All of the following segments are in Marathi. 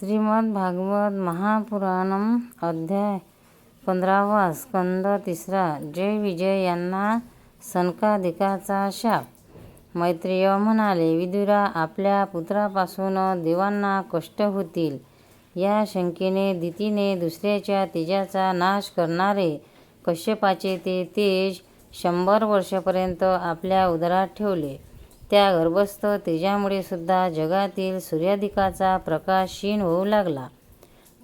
श्रीमद भागवत महापुराणम अध्याय पंधरावा स्कंद तिसरा. जय विजय यांना सनकाधिकाचा शाप. मैत्रेय म्हणाले विदुरा आपल्या पुत्रापासून देवांना कष्ट होतील. या शंकेने दितीने दुसऱ्याच्या तेजाचा नाश करणारे कश्यपाचे ते तेज शंभर वर्षापर्यंत आपल्या उदरात ठेवले. त्या गर्भस्थ तेजामुळे सुद्धा जगातील सूर्याधिकाचा प्रकाश क्षीण होऊ लागला.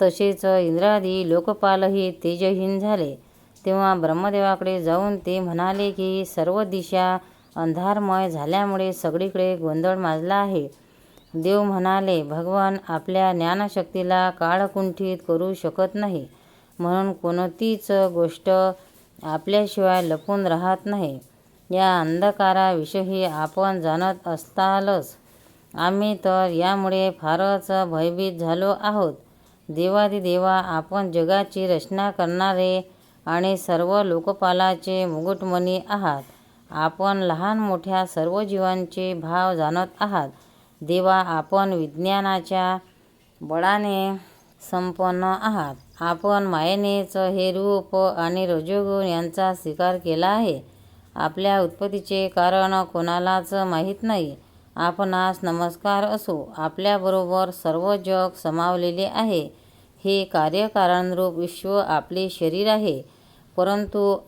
तसेच इंद्रादी लोकपालही तेजहीन झाले. तेव्हा ब्रह्मदेवाकडे जाऊन ते म्हणाले की सर्व दिशा अंधारमय झाल्यामुळे सगळीकडे गोंधळ माजला आहे. देव म्हणाले भगवान आपल्या ज्ञानशक्तीला काळकुंठित करू शकत नाही. म्हणून कोणतीच गोष्ट आपल्याशिवाय लपून राहत नाही. या अंधकाराविषयी आपण जाणत असतालच. आम्ही तर यामुळे फारच भयभीत झालो आहोत. देवादिदेवा आपण जगाची रचना करणारे आणि सर्व लोकपालाचे मुकुटमणी आहात. आपण लहान मोठ्या सर्व जीवांचे भाव जाणत आहात. देवा आपण विज्ञानाच्या बळाने संपन्न आहात. आपण मायेनेच हे रूप आणि रजोगुण यांचा स्वीकार केला आहे. आपल्या उत्पत्तीचे कारण कोणालाच माहीत नाही. आपणास नमस्कार असो. आपल्याबरोबर सर्व जग समावलेले आहे. हे कार्यकारणरूप विश्व आपले शरीर आहे. परंतु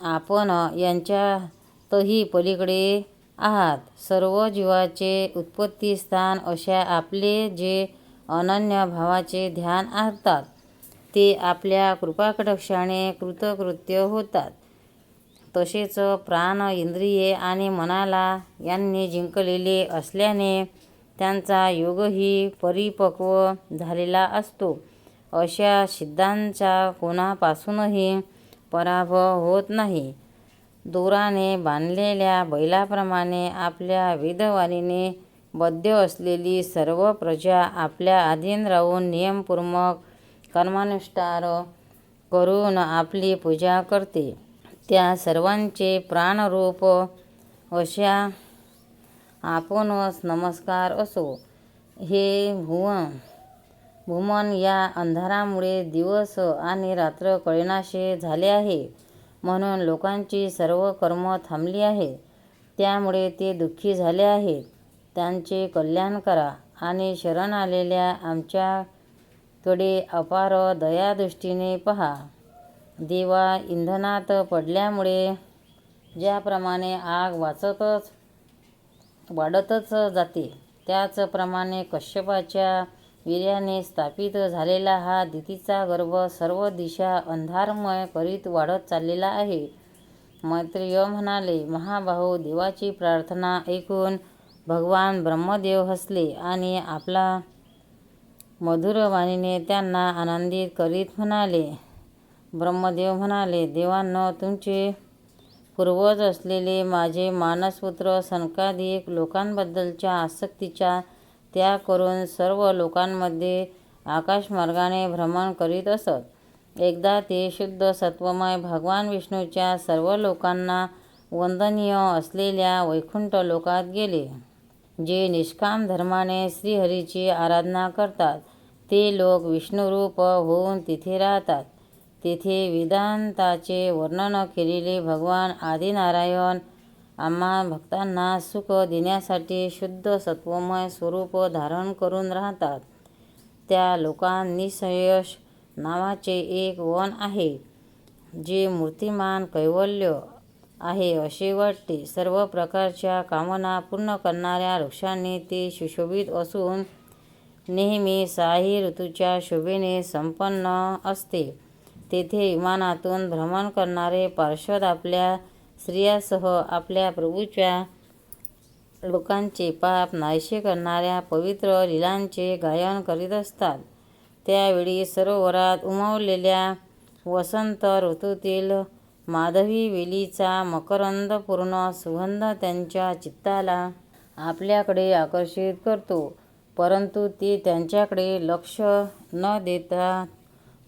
आपण यांच्यातही पलीकडे आहात. सर्व जीवाचे उत्पत्तीस्थान अशा आपले जे अनन्य भावाचे ध्यान आणतात ते आपल्या कृपाकटाक्षाने कृतकृत्य होतात. तसेच प्राण इंद्रिये आणि मनाला यांनी जिंकलेले असल्याने त्यांचा योगही परिपक्व झालेला असतो. अशा सिद्धांचा कोणापासूनही पराभव होत नाही. दोराने बांधलेल्या बैलाप्रमाणे आपल्या वेदवाणीने बद्ध असलेली सर्व प्रजा आपल्या अधीन राहून नियमपूर्वक कर्मानुष्ठार करून आपली पूजा करते. त्या सर्वांचे प्राणरूप अशा आपणच नमस्कार असो. हे भुवन भूमन या अंधारामुळे दिवस आणि रात्र कळेनाशे झाले आहे. म्हणून लोकांची सर्व कर्म थांबली आहे. त्यामुळे ते दुःखी झाले आहेत त्यांचे कल्याण करा आणि शरण आलेल्या आमच्याकडे अपार दयादृष्टीने पहा. देवा इंधनात पडल्यामुळे ज्याप्रमाणे आग वाचतच वाढतच जाते त्याचप्रमाणे कश्यपाच्या वीर्याने स्थापित झालेला हा दितीचा गर्भ सर्व दिशा अंधारमय करीत वाढत चाललेला आहे. मैत्रेय म्हणाले महाभाऊ देवाची प्रार्थना ऐकून भगवान ब्रह्मदेव हसले आणि आपला मधुरवाणीने त्यांना आनंदित करीत म्हणाले ब्रह्मदेव म्हणाले देवांनो तुमचे पूर्वज असलेले माझे मानसपुत्र सनकाधिक लोकांबद्दलच्या आसक्तीचा त्याग करून सर्व लोकांमध्ये आकाशमार्गाने भ्रमण करीत असत. एकदा ते शुद्ध सत्वमय भगवान विष्णूच्या सर्व लोकांना वंदनीय असलेल्या वैकुंठ लोकात गेले जे निष्काम धर्माने श्रीहरीची आराधना करतात. ते लोक विष्णुरूप होऊन तिथे राहतात. तेथे वेदांताचे वर्णन केलेले भगवान आदिनारायण आम्हा भक्तांना सुख देण्यासाठी शुद्ध सत्वमय स्वरूप धारण करून राहतात. त्या लोकांनिसयश नावाचे एक वन आहे जे मूर्तिमान कैवल्य आहे असे वाटते. सर्व प्रकारच्या कामना पूर्ण करणाऱ्या वृक्षांनी ते सुशोभित असून नेहमी साही ऋतूच्या शोभेने संपन्न असते. तेथे विमानातून भ्रमण करणारे पार्षद आपल्या स्त्रियासह आपल्या प्रभूच्या लोकांचे पाप नाहीसे करणाऱ्या पवित्र लीलांचे गायन करीत असतात. त्यावेळी सरोवरात उमवलेल्या वसंत ऋतूतील माधवी वेलीचा मकरंदपूर्ण सुगंध त्यांच्या चित्ताला आपल्याकडे आकर्षित करतो परंतु ते त्यांच्याकडे लक्ष न देता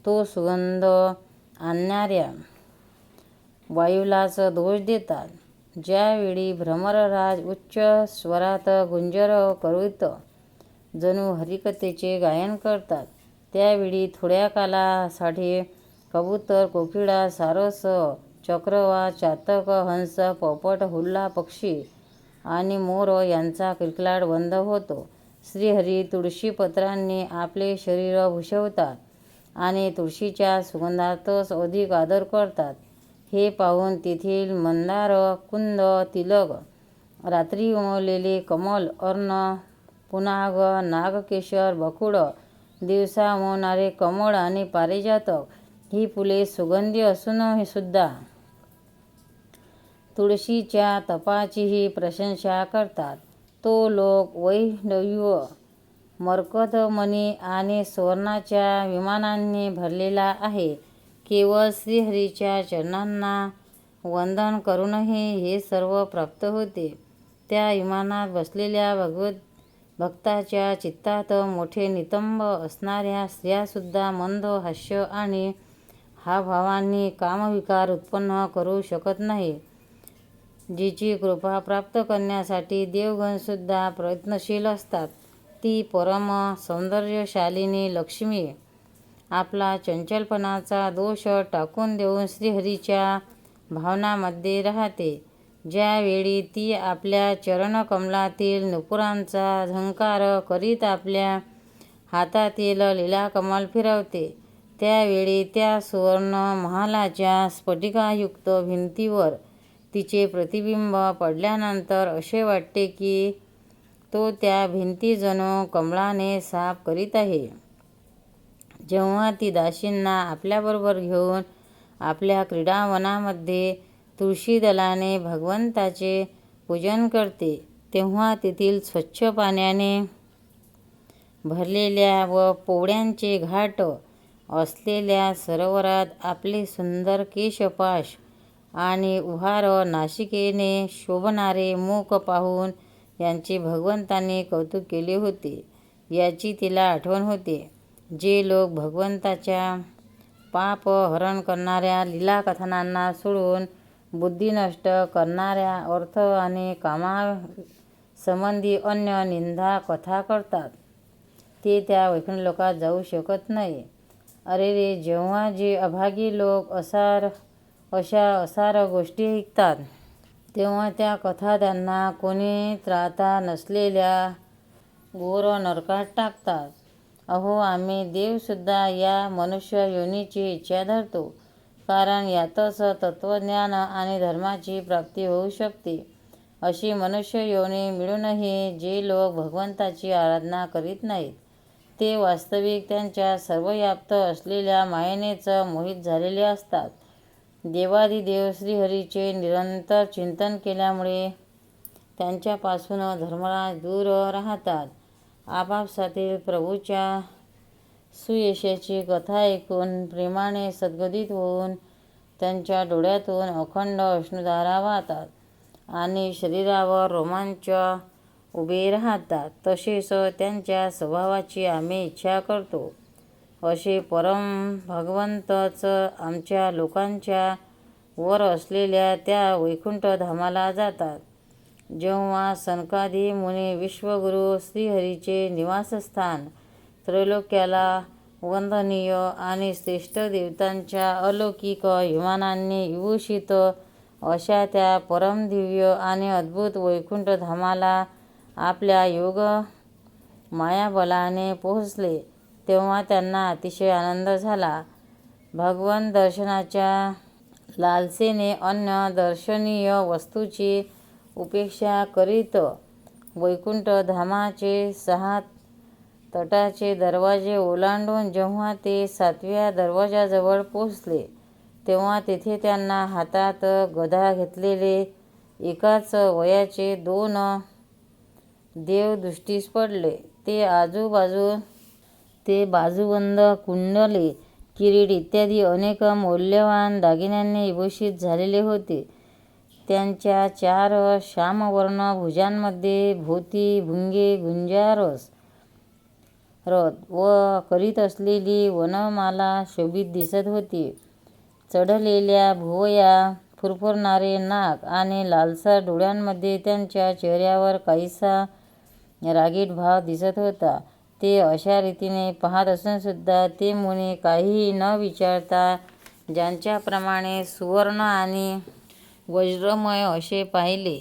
तो सुगंध आणणाऱ्या वायूलाच दोष देतात. ज्यावेळी भ्रमरराज उच्च स्वरात गुंजर करीत जणू हरिकथेचे गायन करतात त्यावेळी थोड्या कालासाठी कबूतर कोकिळा सारस चक्रवात चातक हंस पोपट हुल्ला पक्षी आणि मोर यांचा किलकिलाट बंद होतो. श्रीहरी तुळशीपत्रांनी आपले शरीर भूषवतात. आणि तुळशीच्या सुगंधातच अधिक आदर करतात. हे पाहून तेथील मंदार कुंद तिलक रात्री उमवलेले कमल अर्ण पुनाग नागकेशर बकुड दिवसा उमवणारे कमळ आणि पारिजातक ही फुले सुगंधी असून सुद्धा. तुळशीच्या तपाचीही प्रशंसा करतात. तो लोक मरकत मरकतमणी आणि सुवर्णाच्या विमानांनी भरलेला आहे. केवळ श्रीहरीच्या चरणांना वंदन करूनही हे सर्व प्राप्त होते. त्या विमानात बसलेल्या भगवत भक्ताच्या चित्तात मोठे नितंब असणाऱ्या स्त्रियासुद्धा मंद हास्य आणि हावभावांनी कामविकार उत्पन्न करू शकत नाही जिची कृपा प्राप्त करण्यासाठी देवगणसुद्धा प्रयत्नशील असतात. ती परम सौंदर्यशालिनी लक्ष्मी. आपला चंचलपणाचा दोष टाकून देऊन श्रीहरीच्या भावनामध्ये राहते. ज्यावेळी ती आपल्या चरणकमलातील नुपुरांचा झंकार करीत आपल्या हातातील लीलाकमल फिरवते त्यावेळी त्या सुवर्ण महालाच्या स्फटिकायुक्त भिंतीवर तिचे प्रतिबिंब पडल्यानंतर असे वाटते की तो त्या भिंतीजणू कमळाने साफ करीत आहे. जेव्हा ती दाशींना आपल्याबरोबर घेऊन आपल्या क्रीडावनामध्ये तुळशीदलाने भगवंताचे पूजन करते तेव्हा तेथील स्वच्छ पाण्याने भरलेल्या व पोळ्यांचे घाट असलेल्या सरोवरात आपले सुंदर केशपाश आणि उभार नाशिकेने शोभणारे मुख पाहून यांचे भगवंताने कौतुक केले होते. याची तिला आठवण होते. जे लोक भगवंताच्या पाप हरण करणाऱ्या लीलाकथनांना सोडून बुद्धी नष्ट करणाऱ्या अर्थ आणि कामासंबंधी अन्य निंदा कथा करतात. ते त्या वैकुंठलोकात जाऊ शकत नाही. अरे रे जेव्हा जे अभागी लोक असार अशा असार गोष्टी ऐकतात तेव्हा त्या कथा त्यांना कोणी त्राता नसलेल्या घोर नरकात टाकतात. अहो आम्ही देवसुद्धा या मनुष्य योनीची इच्छा धरतो कारण यातच तत्त्वज्ञान आणि धर्माची प्राप्ती होऊ शकते. अशी मनुष्य योनी मिळूनही जे लोक भगवंताची आराधना करीत नाहीत ते वास्तविक त्यांच्या सर्वव्याप्त असलेल्या मायेनेच मोहित झालेले असतात. देवादिदेव श्रीहरीचे निरंतर चिंतन केल्यामुळे त्यांच्यापासून धर्मराज दूर राहतात. आपापसातील प्रभूच्या सुयशाची कथा ऐकून प्रेमाने सद्गदित होऊन त्यांच्या डोळ्यातून अखंड अश्नुधारा वाहतात आणि शरीरावर रोमांच उभे राहतात. तसेच त्यांच्या स्वभावाची आम्ही इच्छा करतो. असे परम भगवंतच आमच्या लोकांच्या वर असलेल्या त्या वैकुंठधामाला जातात. जेव्हा सनकादी मुनी विश्वगुरु श्रीहरीचे निवासस्थान त्रैलोक्याला वंदनीय आणि श्रेष्ठ देवतांच्या अलौकिक विमानांनी विभूषित अशा त्या परमदिव्य आणि अद्भुत वैकुंठधामाला आपल्या योग मायाबलाने पोहोचले. तेव्हा त्यांना अतिशय आनंद झाला. भगवान दर्शनाच्या लालसेने अन्य दर्शनीय वस्तूची उपेक्षा करीत वैकुंठ धामाचे सहा तटाचे दरवाजे ओलांडून जेव्हा ते सातव्या दरवाजाजवळ पोचले तेव्हा तेथे त्यांना हातात गदा घेतलेले एकाच वयाचे दोन देव दृष्टीस पडले. ते आजूबाजू ते बाजूबंद कुंडले किरीट इत्यादी अनेक मौल्यवान दागिन्यांनी विभूषित झालेले होते. त्यांच्या चार श्यामवर्ण भुजांमध्ये भोवती भुंगे गुंजारस रथ व करीत असलेली वनमाला शोभित दिसत होती. चढलेल्या भुवया फुरफुरणारे नाक आणि लालसर डोळ्यांमध्ये त्यांच्या चेहऱ्यावर काहीसा रागीट भाव दिसत होता. ते अशा रीतीने पाहत असूनसुद्धा ते मुनी काहीही न विचारता ज्यांच्याप्रमाणे सुवर्ण आणि वज्रमय असे पाहिले.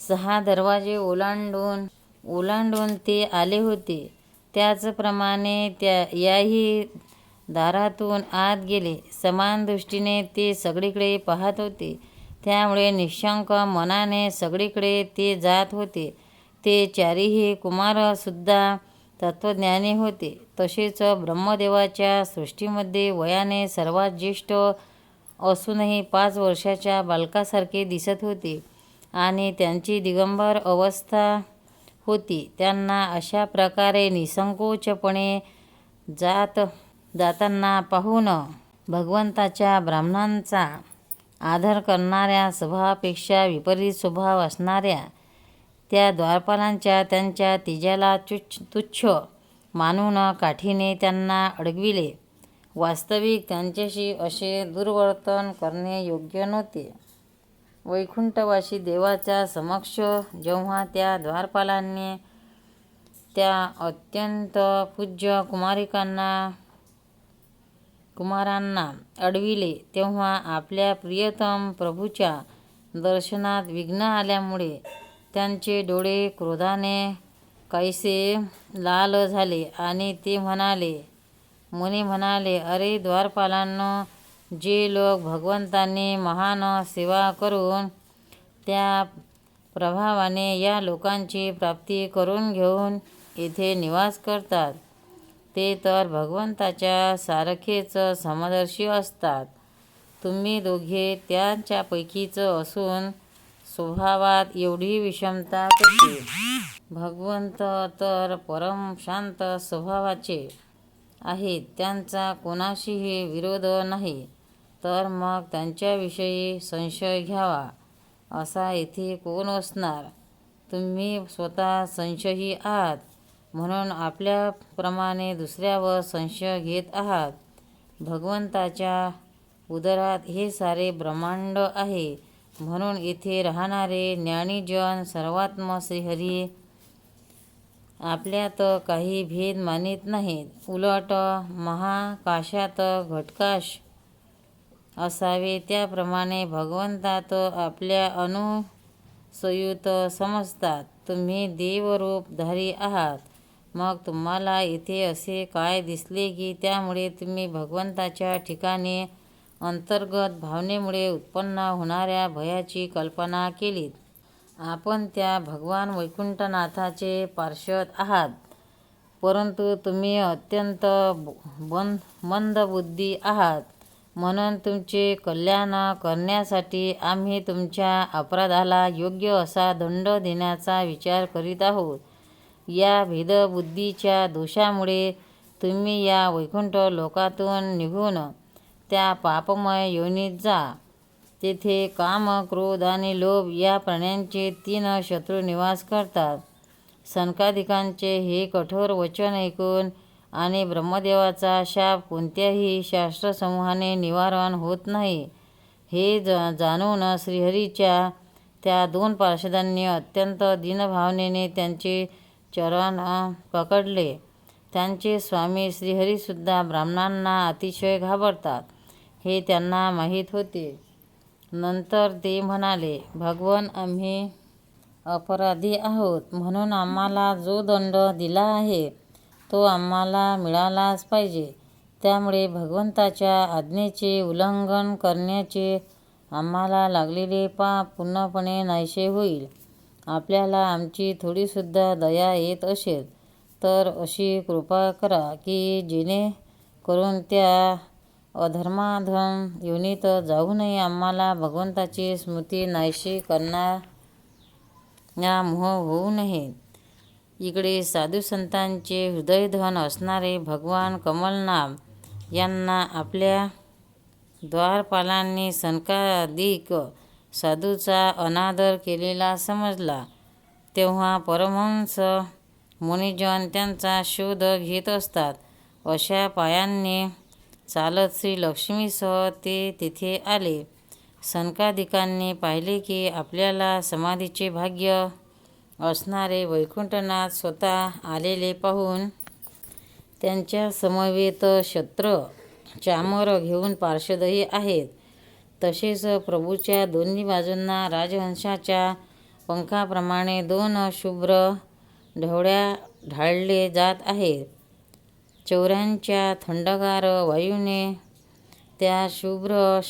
सहा दरवाजे ओलांडून ओलांडून ते आले होते. त्याचप्रमाणे त्या याही दारातून आत गेले. समान दृष्टीने ते सगळीकडे पाहत होते. त्यामुळे निशंक मनाने सगळीकडे ते जात होते. ते चारीही कुमारसुद्धा तत्त्वज्ञानी होते. तसेच ब्रह्मदेवाच्या सृष्टीमध्ये वयाने सर्वात ज्येष्ठ असूनही पाच वर्षाच्या बालकासारखे दिसत होते आणि त्यांची दिगंबर अवस्था होती. त्यांना अशा प्रकारे निसंकोचपणे जात जाताना पाहून भगवंताच्या ब्राह्मणांचा आदर करणाऱ्या स्वभावापेक्षा विपरीत स्वभाव असणाऱ्या त्या द्वारपालांच्या त्यांच्या तेजाला तुच्छ तुच्छ मानून काठीने त्यांना अडविले. वास्तविक त्यांच्याशी असे दुर्वर्तन करणे योग्य नव्हते. वैकुंठवासी देवाच्या समक्ष जेव्हा त्या द्वारपालांनी त्या अत्यंत पूज्य कुमारिकांना कुमारांना अडविले तेव्हा आपल्या प्रियतम प्रभूच्या दर्शनात विघ्न आल्यामुळे त्यांचे डोळे क्रोधाने काहीसे लाल झाले आणि ते म्हणाले मुनी म्हणाले अरे द्वारपालांनो जे लोक भगवंतांनी महान सेवा करून त्या प्रभावाने या लोकांची प्राप्ती करून घेऊन येथे निवास करतात ते तर भगवंताच्या सारखेच समदर्शी असतात. तुम्ही दोघे त्यांच्यापैकीच असून स्वभावात एवढी विषमता कशी? भगवंत तर परम शांत स्वभावाचे आहेत. त्यांचा कोणाशीही विरोध नाही. तर मग त्यांच्याविषयी संशय घ्यावा. असा येथे कोण असणार? तुम्ही स्वतः संशयी आहात. म्हणून आपल्याप्रमाणे दुसऱ्यावर संशय घेत आहात. भगवंताच्या उदरात हे सारे ब्रह्मांड आहे. म्हणून येथे राहणारे ज्ञानीजन सर्वात्म श्रीहरी. आपल्यात काही भेद मानित नाहीत. उलट महाकाशात घटकाश असावे त्याप्रमाणे भगवंतात आपल्या अनुसयुत समजतात. तुम्ही देवरूपधारी आहात. मग तुम्हाला इथे असे काय दिसले की त्यामुळे तुम्ही भगवंताच्या ठिकाणी अंतर्गत भावनेमुळे उत्पन्न होणाऱ्या भयाची कल्पना केलीत. आपण त्या भगवान वैकुंठनाथाचे पार्षद आहात. परंतु तुम्ही अत्यंत बंद मंदबुद्धी आहात. म्हणून तुमचे कल्याण करण्यासाठी आम्ही तुमच्या अपराधाला योग्य असा दंड देण्याचा विचार करीत आहोत. या भेदबुद्धीच्या दोषामुळे तुम्ही या वैकुंठ लोकातून निघून त्या पापमय योनीत जा. तेथे काम क्रोध आणि लोभ या प्राण्यांचे तीन शत्रू निवास करतात. सनकाधिकांचे हे कठोर वचन ऐकून आणि ब्रह्मदेवाचा शाप कोणत्याही शास्त्रसमूहाने निवारण होत नाही हे ज जाणून श्रीहरीच्या त्या दोन पार्षदांनी अत्यंत दीनभावनेने त्यांचे चरण पकडले. त्यांचे स्वामी श्रीहरीसुद्धा ब्राह्मणांना अतिशय घाबरतात. हे त्यांना माहीत होते. नंतर ते म्हणाले भगवन आम्ही अपराधी आहोत. म्हणून आम्हाला जो दंड दिला आहे तो आम्हाला मिळालाच पाहिजे. त्यामुळे भगवंताच्या आज्ञेचे उल्लंघन करण्याचे आम्हाला लागलेले पाप पूर्णपणे नाहीसे होईल. आपल्याला आमची थोडीसुद्धा दया येत असेल तर अशी कृपा करा की जेणेकरून त्या अधर्माधम योनीत जाऊनही आम्हाला भगवंताची स्मृती नाहीशी करणाऱ्या मोह होऊ नये. इकडे साधू संतांचे हृदयधन असणारे भगवान कमलनाभ यांना आपल्या द्वारपालांनी सनकाधिक साधूचा अनादर केलेला समजला. तेव्हा परमहंस मुनिजन त्यांचा शोध घेत असतात. अशा पायांनी चालत श्री लक्ष्मीसह ते तेथे आले. सनकादिकांनी पाहिले की आपल्याला समाधीचे भाग्य असणारे वैकुंठनाथ स्वतः आलेले पाहून त्यांच्या समवेत शत्र चामर घेऊन पार्षदही आहेत. तसेच प्रभूच्या दोन्ही बाजूंना राजहंसाच्या पंखाप्रमाणे दोन शुभ्र ढवळ्या ढाळले जात आहेत. चौऱ्यांच्या थंडगार वायूने त्या शुभ्र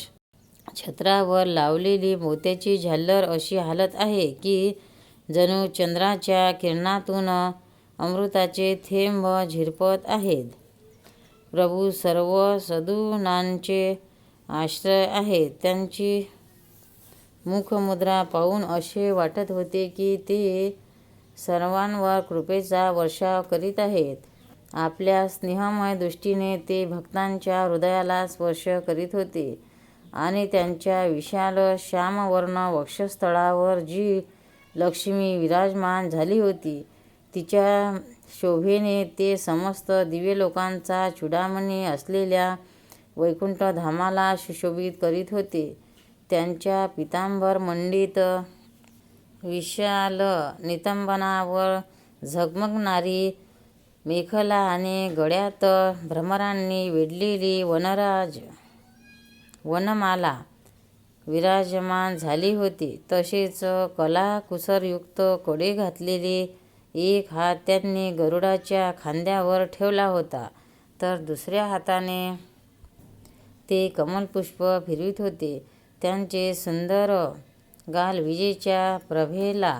छत्रावर लावलेली मोत्याची झालर अशी हालत आहे की जणू चंद्राच्या किरणातून अमृताचे थेंब झिरपत आहेत. प्रभू सर्व सदुनांचे आश्रय आहेत. त्यांची मुखमुद्रा पाहून असे वाटत होते की ते सर्वांवर कृपेचा वर्षाव करीत आहेत. आपल्या स्नेहमय दृष्टीने ते भक्तांच्या हृदयाला स्पर्श करीत होते. आणि त्यांच्या विशाल श्यामवर्ण वक्षस्थळावर जी लक्ष्मी विराजमान झाली होती तिच्या शोभेने ते समस्त दिव्यलोकांचा चुडामणी असलेल्या वैकुंठधामाला सुशोभित करीत होते. त्यांच्या पितांबर मंडित विशाल नितंबनावर झगमगणारी मेखला आणि गळ्यात भ्रमरांनी वेढलेली वनराज वनमाला विराजमान झाली होती. तसेच कलाकुसरयुक्त कडे घातलेले एक हात त्यांनी गरुडाच्या खांद्यावर ठेवला होता. तर दुसऱ्या हाताने ते कमलपुष्प फिरवीत होते. त्यांचे सुंदर गाल विजेच्या प्रभेला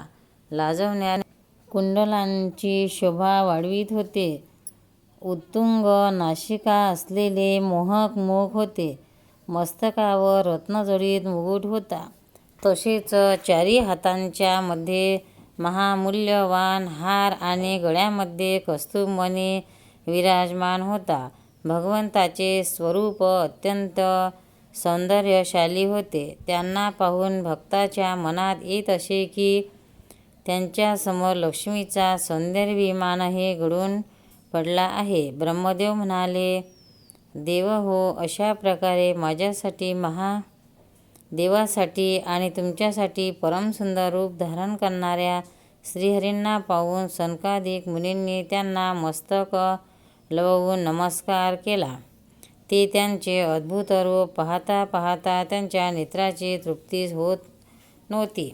लाजवण्याने कुंडलांची शोभा वाढवीत होते. उत्तुंग नाशिका असलेले मोहक मुख होते. मस्तकावर रत्नजडीत मुकुट होता. तसेच चारी हातांच्या मध्ये महामूल्यवान हार आणि गळ्यामध्ये कस्तुमणी विराजमान होता. भगवंताचे स्वरूप अत्यंत सौंदर्यशाली होते. त्यांना पाहून भक्ताच्या मनात येत असे की त्यांच्यासमोर लक्ष्मीचा सौंदर्यभिमानही घडून पडला आहे. ब्रह्मदेव म्हणाले देव हो अशा प्रकारे माझ्यासाठी महा देवासाठी आणि तुमच्यासाठी परमसुंदर रूप धारण करणाऱ्या श्रीहरींना पाहून सनकाधिक मुनींनी त्यांना मस्तक लवून नमस्कार केला. ते त्यांचे अद्भुत रूप पाहता पाहता त्यांच्या नेत्राची तृप्ती होत नव्हती.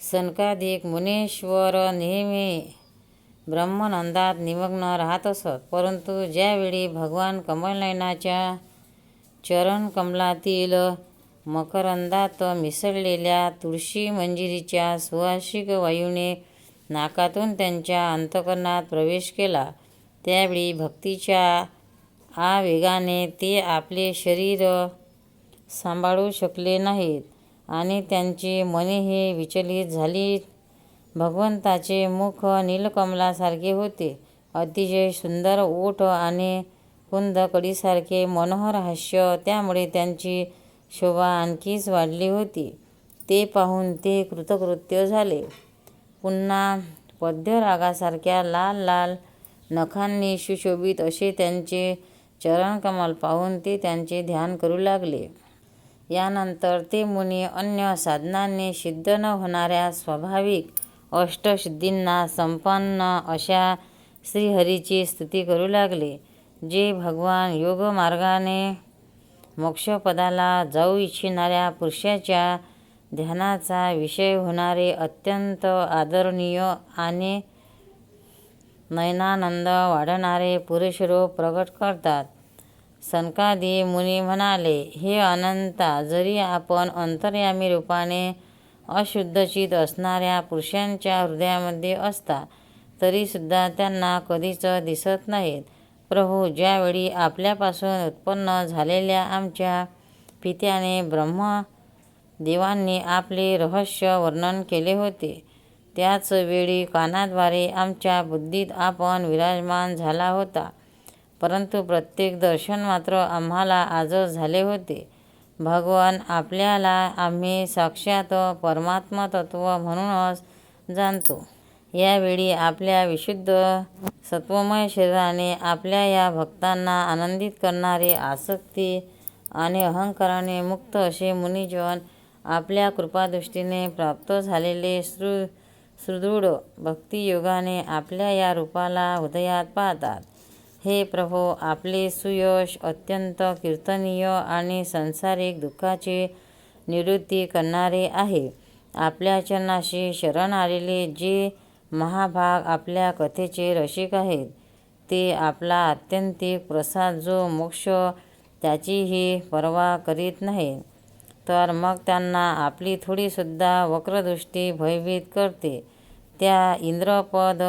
सनकाधिक मुनीश्वर नेहमी ब्रह्मनंदात निमग्न राहत असत. परंतु ज्यावेळी भगवान कमलनयनाच्या चरणकमलातील मकरंदात मिसळलेल्या तुळशी मंजिरीच्या सुवासिक वायूने नाकातून त्यांच्या अंतःकरणात प्रवेश केला. त्यावेळी भक्तीच्या आवेगाने ते आपले शरीर सांभाळू शकले नाहीत. आणि त्यांची मनेही विचलित झाली. भगवंताचे मुख नीलकमलासारखे होते. अतिशय सुंदर ओठ आणि कुंद कडीसारखे मनोहर हास्य त्यामुळे त्यांची शोभा आणखीच वाढली होती. ते पाहून ते कृतकृत्य झाले. पुन्हा पद्यरागासारख्या लाल लाल नखांनी सुशोभित असे त्यांचे चरणकमल पाहून ते त्यांचे ध्यान करू लागले. यानंतर ते मुनी अन्य साधनांनी सिद्ध न होणाऱ्या स्वाभाविक अष्टसिद्धींना संपन्न अशा श्रीहरीची स्तुती करू लागले जे भगवान योगमार्गाने मोक्षपदाला जाऊ इच्छिणाऱ्या पुरुषाच्या ध्यानाचा विषय होणारे अत्यंत आदरणीय आणि नयनानंद वाढणारे पुरुषरूप प्रकट करतात. सनकादी मुनी म्हणाले हे अनंता जरी आपण अंतर्यामी रूपाने अशुद्धचित असणाऱ्या पुरुषांच्या हृदयामध्ये असता तरीसुद्धा त्यांना कधीच दिसत नाहीत. प्रभू ज्यावेळी आपल्यापासून उत्पन्न झालेल्या आमच्या पित्याने ब्रह्मदेवांनी आपले रहस्य वर्णन केले होते त्याच वेळी कानाद्वारे आमच्या बुद्धीत आपण विराजमान झाला होता. परंतु प्रत्येक दर्शन मात्र आम्हाला आजच झाले होते. भगवान आपल्याला आम्ही साक्षात परमात्मा तत्त्व म्हणूनच जाणतो. यावेळी आपल्या विशुद्ध सत्वमय शरीराने आपल्या या भक्तांना आनंदित करणारे आसक्ती आणि अहंकाराने मुक्त असे मुनिजन आपल्या कृपादृष्टीने प्राप्त झालेले सृ सुदृढ भक्तियोगाने आपल्या या रूपाला हृदयात पाहतात. हे प्रभो आपले सुयश अत्यंत कीर्तनीय आणि संसारिक दुःखाची निवृत्ती करणारे आहे. आपल्या चरणाशी शरण आलेले जे महाभाग आपल्या कथेचे रसिक आहेत ते आपला आत्यंतिक प्रसाद जो मोक्ष त्याचीही पर्वा करीत नाही. तर मग त्यांना आपली थोडीसुद्धा वक्रदृष्टी भयभीत करते. त्या इंद्रपद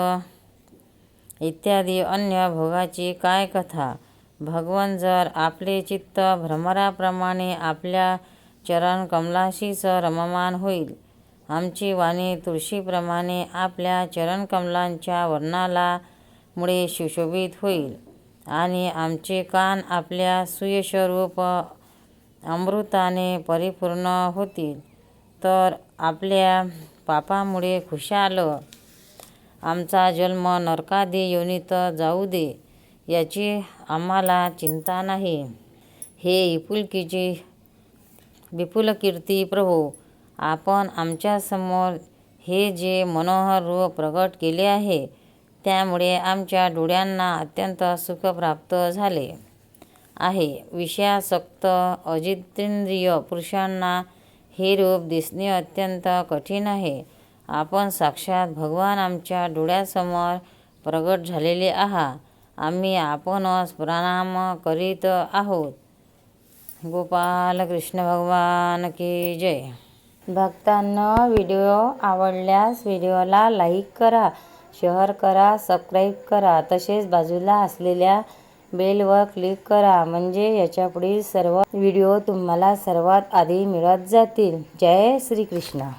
इत्यादी अन्य भोगाची काय कथा? भगवन जर आपले चित्त भ्रमराप्रमाणे आपल्या चरण कमलाशीच रममान होईल. आमची वाणी तुळशीप्रमाणे आपल्या चरणकमलांच्या वर्णाला मुळे सुशोभित होईल आणि आमचे कान आपल्या सुयशरूप अमृताने परिपूर्ण होतील. तर आपल्या पापामुळे खुशाल आमचा जन्म नरकादी योनीत जाऊ दे याची आम्हाला चिंता नाही. हे इपुलकीची विपुल कीर्ती आपण आमच्यासमोर हे जे मनोहर रूप प्रगट केले आहे त्यामुळे आमच्या डोळ्यांना अत्यंत सुख प्राप्त झाले आहे. विषयासक्त अजितेंद्रिय पुरुषांना हे रूप दिसणे अत्यंत कठीण आहे. आपण साक्षात भगवान आमच्या डोळ्यासमोर प्रगट झालेले आहात आम्ही आपणच प्रणाम करीत आहोत. गोपाल कृष्ण भगवान की जय. भक्तांना व्हिडिओ आवडल्यास व्हिडिओला लाईक करा शेअर करा सबस्क्राईब करा. तसेच बाजूला असलेल्या बेलवर क्लिक करा म्हणजे याच्यापुढील सर्व व्हिडिओ तुम्हाला सर्वात आधी मिळत जातील. जय श्रीकृष्ण.